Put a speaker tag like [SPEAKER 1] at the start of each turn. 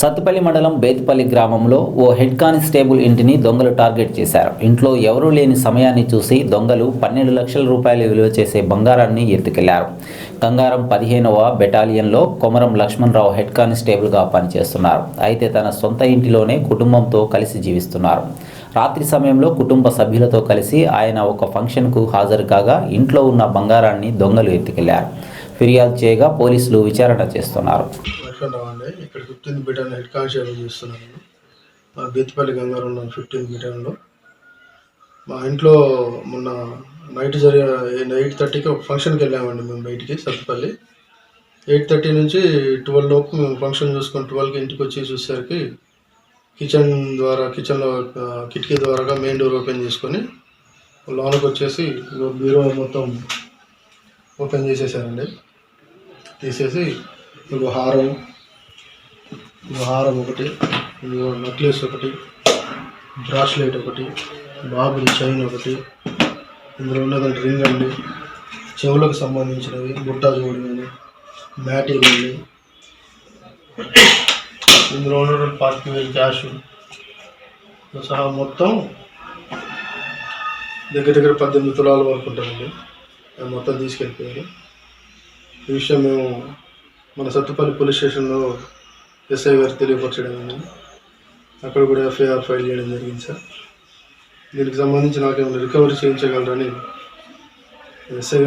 [SPEAKER 1] సత్తుపల్లి మండలం బేతిపల్లి గ్రామంలో ఓ head constable ఇంటిని దొంగలు టార్గెట్ చేశారు. ఇంట్లో ఎవరూ లేని సమయాన్ని చూసి దొంగలు పన్నెండు లక్షల రూపాయలు విలువ చేసే బంగారాన్ని ఎత్తుకెళ్ళారు. గంగారం పదిహేనవ బెటాలియన్లో కొమరం లక్ష్మణరావు హెడ్ కానిస్టేబుల్గా పనిచేస్తున్నారు. అయితే తన సొంత ఇంటిలోనే కుటుంబంతో కలిసి జీవిస్తున్నారు. రాత్రి సమయంలో కుటుంబ సభ్యులతో కలిసి ఆయన ఒక ఫంక్షన్కు హాజరు కాగా ఇంట్లో ఉన్న బంగారాన్ని దొంగలు ఎత్తుకెళ్ళారు. ఫిర్యాదు చేయగా పోలీసులు విచారణ చేస్తున్నారు.
[SPEAKER 2] ఇక్కడ ఫిఫ్టీన్త్ బిటన్ హెడ్ కానిస్టేబుల్ చేస్తున్నాను మా బేతిపల్లి గంగారు ఫిఫ్టీన్త్ బీటన్లో. మా ఇంట్లో మొన్న నైట్ జరిగే ఎయిట్ థర్టీకి ఒక ఫంక్షన్కి వెళ్ళామండి మేము బయటికి సత్తుపల్లి. ఎయిట్ థర్టీ నుంచి ట్వెల్వ్ లోపు మేము ఫంక్షన్ చూసుకొని ట్వెల్వ్కి ఇంటికి వచ్చి చూసేసరికి కిచెన్ ద్వారా కిచెన్లో కిటికీ ద్వారా మెయిన్ డోర్ ఓపెన్ చేసుకొని లోనకి వచ్చేసి బీరో మొత్తం ఓపెన్ చేసేసారండి. తీసేసి ఇంకో హారం ఇంకో హారం ఒకటి ఇంకో నెక్లెస్ ఒకటి బ్రాస్లెట్ ఒకటి బాబుని చైన్ ఒకటి ఇందులో ఉన్నదంటే రింగ్ అండి. చెవులకు సంబంధించినవి బుట్ట జోడి కానీ మ్యాటీ కానీ ఇందులో ఉన్నటువంటి పార్టీ వేలు క్యాష్ సహా మొత్తం దగ్గర దగ్గర పద్దెనిమిది తులాల వరకు ఉంటుందండి. అది మొత్తం తీసుకెళ్ళిపోయారు. ఈ విషయం మేము మన సత్తుపల్లి పోలీస్ స్టేషన్లో ఎస్ఐ గారు తెలియపరచడం జరిగింది. అక్కడ కూడా ఎఫ్ఐఆర్ ఫైల్ చేయడం జరిగింది సార్. దీనికి సంబంధించి నాకేమైనా రికవరీ చేయించగలరని ఎస్ఐ